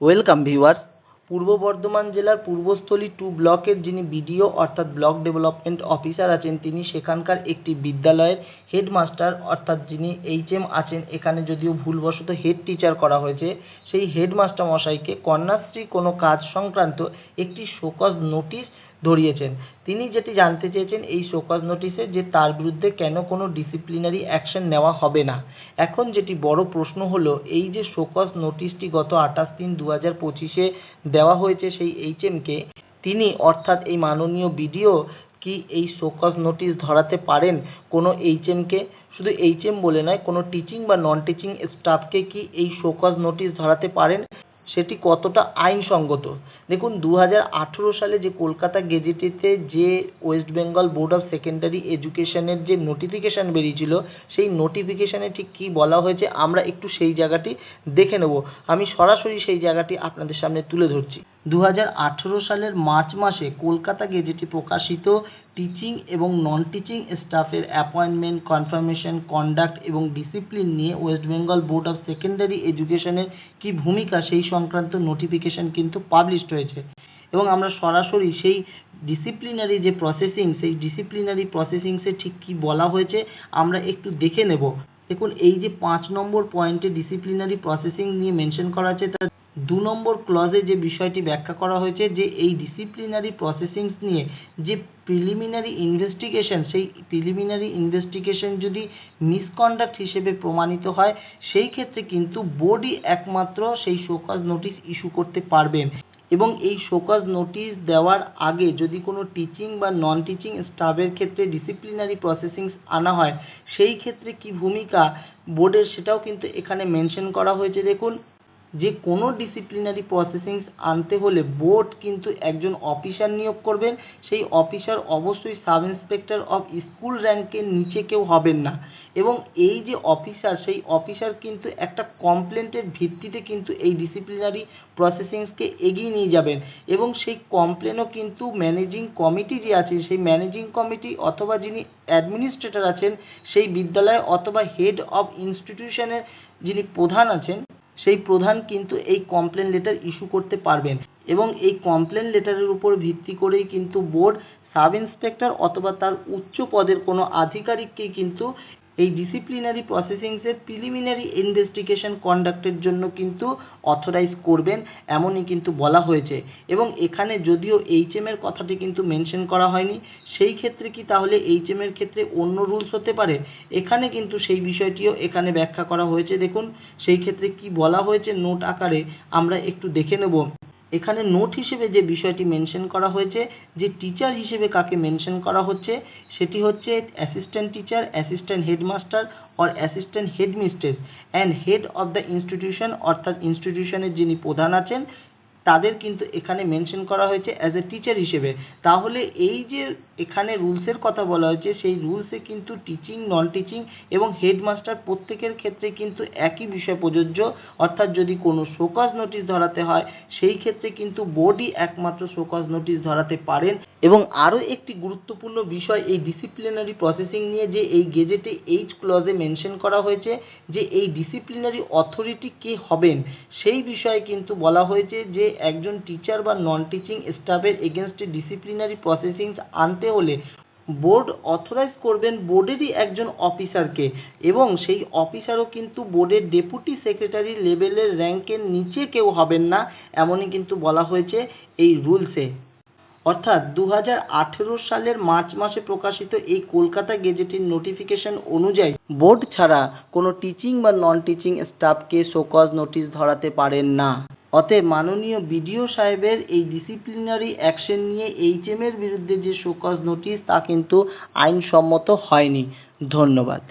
Welcome viewers পূর্ব বর্ধমান জেলার Purbasthali two ব্লকের যিনি বিডিও অর্থাৎ ব্লক ডেভেলপমেন্ট অফিসার আছেন, তিনি সেখানকার একটি বিদ্যালয়ের হেডমাস্টার অর্থাৎ যিনি এইচএম আছেন, এখানে যদিও ভুলবশত হেড টিচার করা হয়েছে, সেই হেডমাস্টার মশাইকে কন্যাশ্রী কোনো কাজ সংক্রান্ত একটি শোকজ নোটিশ ধরিয়েছেন। তিনি যেটি জানতে চেয়েছেন এই শোকজ নোটিশে যে তার বিরুদ্ধে কেন কোনো ডিসিপ্লিনারি অ্যাকশন নেওয়া হবে না। এখন যেটি বড় প্রশ্ন হলো, এই যে শোকজ নোটিশটি গত আঠাশ তিন দু হাজার পঁচিশে দেওয়া হয়েছে সেই এইচএমকে তিনি অর্থাৎ এই মাননীয় বিডিও কি এই শোকজ নোটিশ ধরাতে পারেন কোনো এইচএমকে শুধু এইচএম বলে নয়, কোনো টিচিং বা নন টিচিং স্টাফকে কি এই শোকজ নোটিশ ধরাতে পারেন? সেটি কতটা আইনসঙ্গত? দেখুন দু হাজার আঠেরো সালে যে কলকাতা গেজেটেতে যে West Bengal Board of Secondary এডুকেশনের যে নোটিফিকেশান বেরিয়েছিল, সেই নোটিফিকেশানে ঠিক কী বলা হয়েছে আমরা একটু সেই জায়গাটি দেখে নেব। আমি সরাসরি সেই জায়গাটি আপনাদের সামনে তুলে ধরছি। দু হাজার আঠেরো সালের মার্চ মাসে কলকাতা গেজেটে প্রকাশিত টিচিং এবং নন টিচিং স্টাফের অ্যাপয়েন্টমেন্ট, কনফার্মেশন, কন্ডাক্ট এবং ডিসিপ্লিন নিয়ে West Bengal Board of Secondary এডুকেশনের কী ভূমিকা সেই সংক্রান্ত নোটিফিকেশান কিন্তু পাবলিশড হয়েছে। এবং আমরা সরাসরি সেই ডিসিপ্লিনারি যে প্রসেসিং, সেই ডিসিপ্লিনারি প্রসেসিংসে ঠিক কী বলা হয়েছে আমরা একটু দেখে নেব। দেখুন, এই যে পাঁচ নম্বর পয়েন্টে ডিসিপ্লিনারি প্রসেসিং নিয়ে মেনশন করা আছে তার দু নম্বর ক্লজে যে বিষয়টি ব্যাখ্যা করা হয়েছে যে এই ডিসিপ্লিনারি প্রসেসিংস নিয়ে যে প্রিলিমিনারি ইনভেস্টিগেশন সেই প্রিলিমিনারি ইনভেস্টিগেশন যদি মিসকন্ডাক্ট হিসেবে প্রমাণিত হয়, সেই ক্ষেত্রে কিন্তু বোর্ডই একমাত্র সেই শোকজ নোটিশ ইস্যু করতে পারবেন। এবং এই শোকজ নোটিশ দেওয়ার আগে যদি কোনো টিচিং বা নন টিচিং স্টাফের ক্ষেত্রে ডিসিপ্লিনারি প্রসেসিংস আনা হয়, সেই ক্ষেত্রে কী ভূমিকা? বোর্ডের সেটাও কিন্তু এখানে মেনশন করা হয়েছে। দেখুন যে কোনো ডিসিপ্লিনারি প্রসেসিংস আনতে হলে বোর্ড কিন্তু একজন অফিসার নিয়োগ করবেন। সেই অফিসার অবশ্যই সাব ইন্সপেক্টর অফ স্কুল র্যাঙ্কের নিচে কেউ হবেন না। এবং এই যে অফিসার সেই অফিসার কিন্তু একটা কমপ্লেন্টের ভিত্তিতে কিন্তু এই ডিসিপ্লিনারি প্রসেসিংসকে এগিয়ে নিয়ে যাবেন। এবং সেই কমপ্লেনও কিন্তু ম্যানেজিং কমিটি যে আছে সেই ম্যানেজিং কমিটি অথবা যিনি অ্যাডমিনিস্ট্রেটর আছেন, সেই বিদ্যালয় অথবা হেড অফ ইনস্টিটিউশনের যিনি প্রধান আছেন সেই প্রধান কিন্তু এই কমপ্লেন লেটার ইস্যু করতে পারবেন। এবং এই কমপ্লেন লেটারের উপর ভিত্তি করেই কিন্তু বোর্ড সাব ইন্সপেক্টর অথবা তার উচ্চ পদের কোনো আধিকারিককে কিন্তু এই ডিসিপ্লিনারি প্রসেসিংসের প্রিলিমিনারি ইনভেস্টিগেশন কন্ডাক্টের জন্য কিন্তু অথরাইজ করবেন, এমনই কিন্তু বলা হয়েছে। এবং এখানে যদিও এইচএম এর কথাটি কিন্তু মেনশন করা হয়নি, সেই ক্ষেত্রে কি তাহলে এইচএম এর ক্ষেত্রে অন্য রুলস হতে পারে? এখানে কিন্তু সেই বিষয়টিও এখানে ব্যাখ্যা করা হয়েছে। দেখুন, সেই ক্ষেত্রে কি বলা হয়েছে? নোট আকারে আমরা একটু দেখে নেব। এখানে নোট হিসেবে যে বিষয়টি মেনশন করা হয়েছে, যে টিচার হিসেবে কাকে মেনশন করা হচ্ছে, সেটি হচ্ছে assistant teacher assistant headmaster or assistant headmistress and head of the institution অর্থাৎ ইনস্টিটিউশনের যিনি প্রধান আছেন তাদের কিন্তু এখানে মেনশন করা হয়েছে অ্যাজ এ টিচার হিসেবে। তাহলে এই যে এখানে রুলসের কথা বলা হয়েছে, সেই রুলসে কিন্তু টিচিং নন টিচিং এবং হেডমাস্টার প্রত্যেকের ক্ষেত্রে কিন্তু একই বিষয় প্রযোজ্য। অর্থাৎ যদি কোনো শোকজ নোটিশ ধরাতে হয়, সেই ক্ষেত্রে কিন্তু বোর্ডই একমাত্র শোকজ নোটিশ ধরাতে পারেন। এবং আরও একটি গুরুত্বপূর্ণ বিষয়, এই ডিসিপ্লিনারি প্রসেসিং নিয়ে যে এই গেজেটে এইচ ক্লজে মেনশন করা হয়েছে, যে এই ডিসিপ্লিনারি অথরিটি কে হবেন, সেই বিষয়ে কিন্তু বলা হয়েছে যে একজন টিচার বা নন টিচিং স্টাফের এগেনস্টে ডিসিপ্লিনারি প্রসেসিংস আনতে হলে বোর্ড অথরাইজ করবেন বোর্ডেরই একজন অফিসারকে এবং সেই অফিসারও কিন্তু বোর্ডের ডেপুটি সেক্রেটারি লেভেলের র্যাঙ্কের নিচে কেউ হবেন না, এমনই কিন্তু বলা হয়েছে এই রুলসে অর্থাৎ দু হাজার আঠেরো সালের মার্চ মাসে প্রকাশিত এই কলকাতা গেজেটের নোটিফিকেশন অনুযায়ী বোর্ড ছাড়া কোনো টিচিং বা নন টিচিং স্টাফকে শোকজ নোটিশ ধরাতে পারেন না। অতএব মাননীয় বিডিও সাহেবের এই ডিসিপ্লিনারি অ্যাকশন নিয়ে এইচএম এর বিরুদ্ধে যে শোকজ নোটিশ তা কিন্তু আইনসম্মত হয়নি। ধন্যবাদ।